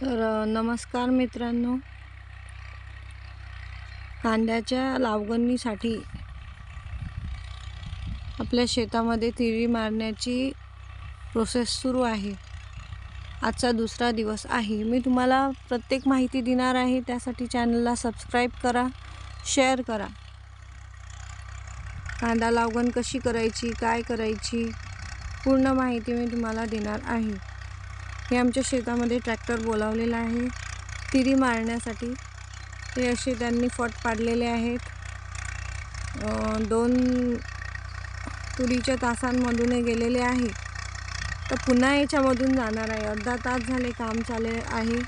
तर नमस्कार मित्रांनो. कांद्याच्या लावगणीसाठी आपल्या शेतामध्ये तिरी मारण्याची प्रोसेस सुरू आहे. आजचा दुसरा दिवस आहे. मी तुम्हाला प्रत्येक माहिती देणार आहे. त्यासाठी चॅनलला सबस्क्राईब करा शेअर करा. कांदा लावगण कशी करायची काय करायची पूर्ण माहिती मी तुम्हाला देणार आहे. हे आमच्या शेतामध्ये ट्रॅक्टर बोलावलेला आहे. तिरी मारण्यासाठी. ते असे त्यांनी फट पाडलेले आहेत. दोन तुरीच्या तासांमधून गेलेले आहे. तर पुन्हा याच्यामधून जाणार आहे. अर्धा तास झाले काम चाले आहे.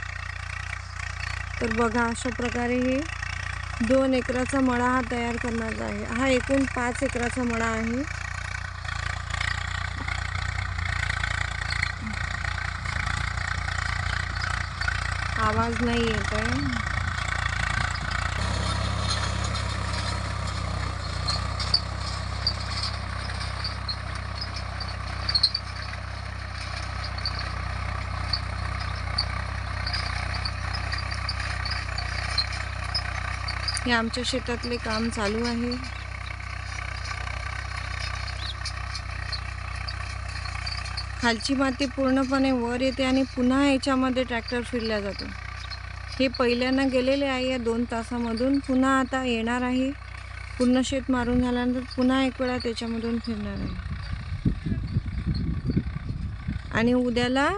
तर बघा अशा प्रकारे हे दोन एकराचा मळा हा तयार करणार आहे. हा एकूण पाच एकराचा मळा आहे. आवाज नाही येत आहे हे आमच्या शेतातले काम चालू आहे. खालची माती पूर्णपणे वर येते आणि पुन्हा याच्यामध्ये ट्रॅक्टर फिरला जातो. हे पहिल्यानं गेलेले आहे या दोन तासामधून. पुन्हा आता येणार आहे. पूर्ण शेत मारून झाल्यानंतर पुन्हा एक वेळा त्याच्यामधून फिरणार आहे. आणि उद्याला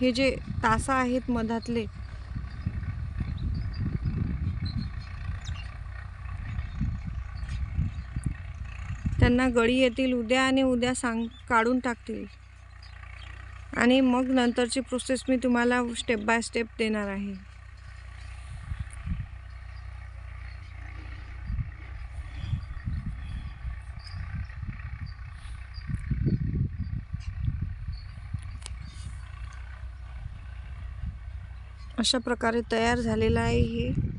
हे जे तासा आहेत मधातले त्यांना गळी येतील उद्या आणि उद्या सांग काढून टाकतील. आणि मग नंतरची प्रोसेस मी तुम्हाला स्टेप बाय स्टेप देणार आहे. अशा प्रकारे तयार झालेलं आहे हे.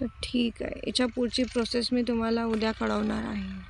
तर ठीक आहे. याच्या पुढची प्रोसेस मी तुम्हाला उद्या कळवणार आहे.